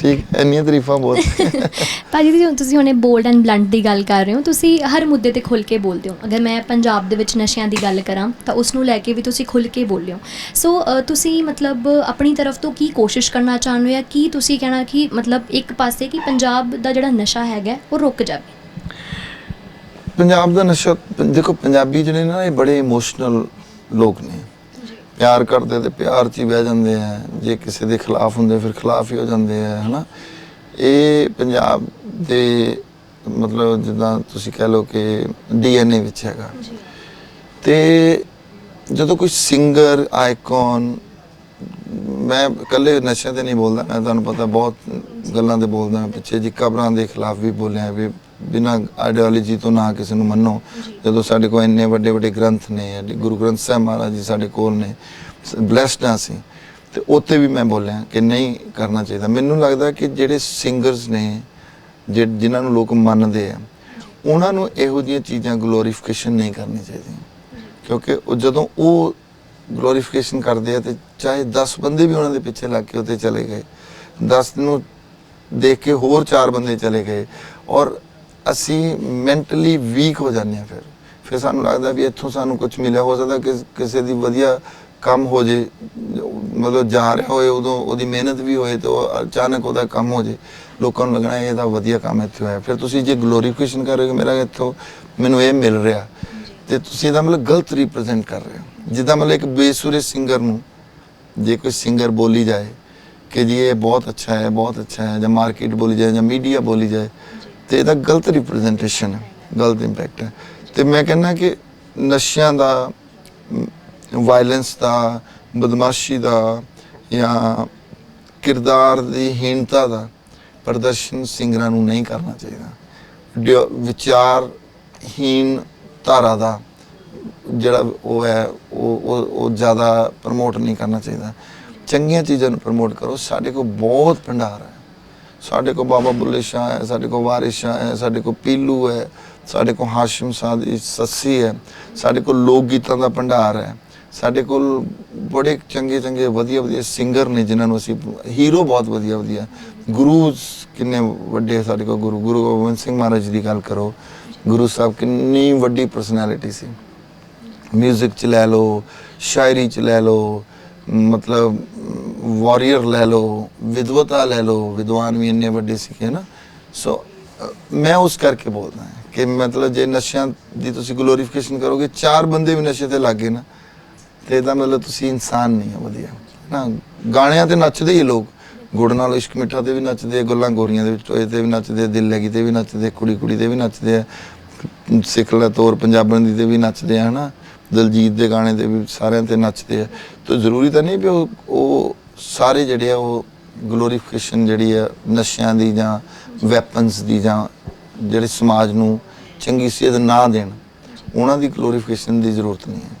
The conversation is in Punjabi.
ਠੀਕ ਇੰਨੀਆਂ ਤਾਰੀਫਾਂ ਬਹੁਤ। ਭਾਜੀ ਜੀ ਤੁਸੀਂ ਹੁਣੇ ਬੋਲਡ ਐਂਡ ਬਲੰਟ ਦੀ ਗੱਲ ਕਰ ਰਹੇ ਹੋ। ਤੁਸੀਂ ਹਰ ਮੁੱਦੇ ਤੇ ਖੁੱਲ ਕੇ ਬੋਲਦੇ ਹੋ। ਅਗਰ ਮੈਂ ਪੰਜਾਬ ਦੇ ਵਿੱਚ ਨਸ਼ਿਆਂ ਦੀ ਗੱਲ ਕਰਾਂ ਤਾਂ ਉਸ ਨੂੰ ਲੈ ਕੇ ਵੀ ਤੁਸੀਂ ਖੁੱਲ ਕੇ ਬੋਲੇ ਹੋ। ਸੋ ਅ, ਤੁਸੀਂ ਮਤਲਬ ਆਪਣੀ ਤਰਫ ਤੋਂ ਕੀ ਕੋਸ਼ਿਸ਼ ਕਰਨਾ ਚਾਹੁੰਦੇ ਹੋ ਜਾਂ ਕੀ ਤੁਸੀਂ ਕਹਿਣਾ ਕਿ ਮਤਲਬ ਇੱਕ ਪਾਸੇ ਕਿ ਪੰਜਾਬ ਦਾ ਜਿਹੜਾ ਨਸ਼ਾ ਹੈਗਾ ਉਹ ਰੁਕ ਜਾਵੇ? ਪੰਜਾਬ ਦਾ ਨਸ਼ਾ ਦੇਖੋ ਪੰਜਾਬੀ ਜਿਹੜੇ ਨਾ ਇਹ ਬੜੇ ਇਮੋਸ਼ਨਲ ਲੋਕ ਨੇ। ਪਿਆਰ ਕਰਦੇ ਤੇ ਪਿਆਰ 'ਚ ਹੀ ਬਹਿ ਜਾਂਦੇ ਆ। ਜੇ ਕਿਸੇ ਦੇ ਖਿਲਾਫ ਹੁੰਦੇ ਫਿਰ ਖਿਲਾਫ ਹੀ ਹੋ ਜਾਂਦੇ ਆ ਹਨਾ? ਇਹ ਪੰਜਾਬ ਦੇ ਮਤਲਬ ਜਿੱਦਾਂ ਤੁਸੀਂ ਕਹਿ ਲਓ ਕਿ ਡੀਐਨਏ ਵਿੱਚ ਹੈਗਾ। ਤੇ ਜਦੋਂ ਕੋਈ ਸਿੰਗਰ ਆਈਕਨ ਮੈਂ ਇਕੱਲੇ ਨਸ਼ਿਆਂ ਤੇ ਨਹੀਂ ਬੋਲਦਾ ਮੈਂ ਤੁਹਾਨੂੰ ਪਤਾ ਬਹੁਤ ਗੱਲਾਂ ਤੇ ਬੋਲਦਾ ਪਿੱਛੇ ਜੀ ਕਬਰਾਂ ਦੇ ਖਿਲਾਫ ਵੀ ਬੋਲਿਆ ਵੀ ਬਿਨਾਂ ਆਈਡੀਓਲੋਜੀ ਤੋਂ ਨਾ ਕਿਸੇ ਨੂੰ ਮੰਨੋ ਜਦੋਂ ਸਾਡੇ ਕੋਲ ਇੰਨੇ ਵੱਡੇ ਵੱਡੇ ਗ੍ਰੰਥ ਨੇ ਗੁਰੂ ਗ੍ਰੰਥ ਸਾਹਿਬ ਮਹਾਰਾਜ ਜੀ ਸਾਡੇ ਕੋਲ ਨੇ ਬlesed ਆ ਅਸੀਂ ਤੇ ਉੱਥੇ ਵੀ ਮੈਂ ਬੋਲਿਆ ਕਿ ਨਹੀਂ ਕਰਨਾ ਚਾਹੀਦਾ। ਮੈਨੂੰ ਲੱਗਦਾ ਕਿ ਜਿਹੜੇ ਸਿੰਗਰਸ ਨੇ ਜਿ- ਜਿਨ੍ਹਾਂ ਨੂੰ ਲੋਕ ਮੰਨਦੇ ਆ ਉਹਨਾਂ ਨੂੰ ਇਹੋ ਜਿਹੀਆਂ ਚੀਜ਼ਾਂ ਗਲੋਰੀਫਿਕੇਸ਼ਨ ਨਹੀਂ ਕਰਨੀ ਚਾਹੀਦੀ। ਕਿਉਂਕਿ ਉਹ ਜਦੋਂ ਉਹ ਗਲੋਰੀਫਿਕੇਸ਼ਨ ਕਰਦੇ ਆ ਤੇ ਚਾਹੇ 10 ਬੰਦੇ ਵੀ ਉਹਨਾਂ ਦੇ ਪਿੱਛੇ ਲੱਗ ਕੇ ਉੱਤੇ ਚਲੇ ਗਏ 10 ਨੂੰ ਦੇਖ ਕੇ ਹੋਰ ਚਾਰ ਬੰਦੇ ਚਲੇ ਗਏ ਔਰ ਅਸੀਂ ਮੈਂਟਲੀ ਵੀਕ ਹੋ ਜਾਂਦੇ ਆ ਫਿਰ। ਫਿਰ ਸਾਨੂੰ ਲੱਗਦਾ ਵੀ ਇੱਥੋਂ ਸਾਨੂੰ ਕੁਝ ਮਿਲਿਆ ਹੋ ਸਕਦਾ ਕਿ ਕਿਸੇ ਦੀ ਵਧੀਆ ਕੰਮ ਹੋ ਜੇ ਮਤਲਬ ਜਾ ਰਿਹਾ ਹੋਏ ਉਦੋਂ ਉਹਦੀ ਮਿਹਨਤ ਵੀ ਹੋਏ ਤੇ ਉਹ ਅਚਾਨਕ ਉਹਦਾ ਕੰਮ ਹੋ ਜੇ। ਲੋਕਾਂ ਨੂੰ ਲੱਗਣਾ ਇਹਦਾ ਵਧੀਆ ਕੰਮ ਇੱਥੇ ਹੋਇਆ। ਫਿਰ ਤੁਸੀਂ ਜੇ ਗਲੋਰੀਫਿਕੇਸ਼ਨ ਕਰ ਰਹੇ ਹੋ ਕਿ ਮੇਰਾ ਇੱਥੋਂ ਮੈਨੂੰ ਇਹ ਮਿਲ ਰਿਹਾ। ਤੇ ਤੁਸੀਂ ਇਹਦਾ ਮਤਲਬ ਗਲਤ ਰਿਪਰੈਜ਼ੈਂਟ ਕਰ ਰਹੇ ਹੋ। ਜਿੱਦਾਂ ਮਤਲਬ ਇੱਕ ਬੇਸੁਰੇ ਸਿੰਗਰ ਨੂੰ ਜੇ ਕੋਈ ਸਿੰਗਰ ਬੋਲੀ ਜਾਏ ਕਿ ਜੀ ਇਹ ਬਹੁਤ ਅੱਛਾ ਹੈ ਬਹੁਤ ਅੱਛਾ ਹੈ ਜਾਂ ਮਾਰਕੀਟ ਬੋਲੀ ਜਾਏ ਜਾਂ ਮੀਡੀਆ ਬੋਲੀ ਜਾਏ ਤੇ ਇਹਦਾ ਗਲਤ ਰਿਪਰੈਜ਼ੈਂਟੇਸ਼ਨ ਹੈ, ਗਲਤ ਇੰਪੈਕਟ ਹੈ। ਤੇ ਮੈਂ ਕਹਿੰਦਾ ਕਿ ਨਸ਼ਿਆਂ ਦਾ ਵਾਇਲੈਂਸ ਦਾ, ਬਦਮਾਸ਼ੀ ਦਾ ਜਾਂ ਕਿਰਦਾਰ ਦੀ ਹੀਣਤਾ ਦਾ ਪ੍ਰਦਰਸ਼ਨ ਸਿੰਗਰਾਂ ਨੂੰ ਨਹੀਂ ਕਰਨਾ ਚਾਹੀਦਾ। ਡਿਓ- ਵਿਚਾਰਹੀਨ ਧਾਰਾ ਦਾ ਜਿਹੜਾ ਉਹ ਹੈ, ਉਹ ਉਹ ਜ਼ਿਆਦਾ ਪ੍ਰਮੋਟ ਨਹੀਂ ਕਰਨਾ ਚਾਹੀਦਾ। ਚੰਗੀਆਂ ਚੀਜ਼ਾਂ ਨੂੰ ਪ੍ਰਮੋਟ ਕਰੋ। ਸਾਡੇ ਕੋਲ ਬਹੁਤ ਭੰਡਾਰ ਹੈ। ਸਾਡੇ ਕੋਲ ਬਾਬਾ ਬੁੱਲੇ ਸ਼ਾਹ ਹੈ, ਸਾਡੇ ਕੋਲ ਵਾਰਿਸ ਸ਼ਾਹ ਹੈ, ਸਾਡੇ ਕੋਲ ਪੀਲੂ ਹੈ, ਸਾਡੇ ਕੋਲ ਹਾਸ਼ਮ ਸ਼ਾਹ ਦੀ ਸੱਸੀ ਹੈ, ਸਾਡੇ ਕੋਲ ਲੋਕ ਗੀਤਾਂ ਦਾ ਭੰਡਾਰ ਹੈ, ਸਾਡੇ ਕੋਲ ਬੜੇ ਚੰਗੇ ਚੰਗੇ ਵਧੀਆ ਵਧੀਆ ਸਿੰਗਰ ਨੇ ਜਿਨ੍ਹਾਂ ਨੂੰ ਅਸੀਂ ਹੀਰੋ ਬਹੁਤ ਵਧੀਆ ਵਧੀਆ ਗੁਰੂ ਕਿੰਨੇ ਵੱਡੇ ਸਾਡੇ ਕੋਲ ਗੁਰੂ ਗੁਰੂ ਗੋਬਿੰਦ ਸਿੰਘ ਮਹਾਰਾਜ ਜੀ ਦੀ ਗੱਲ ਕਰੋ, ਗੁਰੂ ਸਾਹਿਬ ਕਿੰਨੀ ਵੱਡੀ ਪਰਸਨੈਲਿਟੀ ਸੀ। ਮਿਊਜ਼ਿਕ ਚ ਲੈ ਲਓ, ਸ਼ਾਇਰੀ ਚ ਲੈ ਲਓ, ਮਤਲਬ ਵਾਰੀਅਰ ਲੈ ਲਓ ਵਿਦਵਤਾ ਲੈ ਲਓ, ਵਿਦਵਾਨ ਵੀ ਇੰਨੇ ਵੱਡੇ ਸੀਗੇ ਨਾ। ਸੋ ਮੈਂ ਉਸ ਕਰਕੇ ਬੋਲਦਾ ਕਿ ਮਤਲਬ ਜੇ ਨਸ਼ਿਆਂ ਦੀ ਤੁਸੀਂ ਗਲੋਰੀਫਿਕੇਸ਼ਨ ਕਰੋਗੇ, ਚਾਰ ਬੰਦੇ ਵੀ ਨਸ਼ੇ ਤੇ ਲੱਗੇ ਨਾ, ਤੇ ਇਹਦਾ ਮਤਲਬ ਤੁਸੀਂ ਇਨਸਾਨ ਨਹੀਂ ਹੋ, ਵਧੀਆ। ਨਾ, ਗਾਣਿਆਂ ਤੇ ਨੱਚਦੇ ਹੀ ਲੋਕ। ਗੁੜ ਨਾਲ ਇਸ਼ਕ ਮਿੱਠਾ ਤੇ ਵੀ ਨੱਚਦੇ ਗੱਲਾਂ ਗੋਰੀਆਂ ਦੇ ਵਿੱਚ ਟੋਏ ਤੇ ਵੀ ਨੱਚਦੇ ਦਿਲ ਲੱਗੀ ਤੇ ਵੀ ਨੱਚਦੇ ਕੁੜੀ ਕੁੜੀ ਤੇ ਵੀ ਨੱਚਦੇ ਆ, ਸਿੱਖ ਲੈ ਤੋਰ ਪੰਜਾਬਣ ਦੀ ਤੇ ਵੀ ਨੱਚਦੇ ਆ, ਹਨਾ। ਦਲਜੀਤ ਦੇ ਗਾਣੇ ਤੇ ਵੀ ਸਾਰਿਆਂ ਤੇ ਨੱਚਦੇ ਆ। ਤਾਂ ਜ਼ਰੂਰੀ ਤਾਂ ਨਹੀਂ ਵੀ ਉਹ ਉਹ ਸਾਰੇ ਜਿਹੜੇ ਆ ਉਹ ਗਲੋਰੀਫਿਕੇਸ਼ਨ ਜਿਹੜੀ ਆ ਨਸ਼ਿਆਂ ਦੀ ਜਾਂ ਵੈਪਨਸ ਦੀ ਜਾਂ ਜਿਹੜੇ ਸਮਾਜ ਨੂੰ ਚੰਗੀ ਸੇਧ ਨਾ ਦੇਣ, ਉਹਨਾਂ ਦੀ ਗਲੋਰੀਫਿਕੇਸ਼ਨ ਦੀ ਜ਼ਰੂਰਤ ਨਹੀਂ ਹੈ।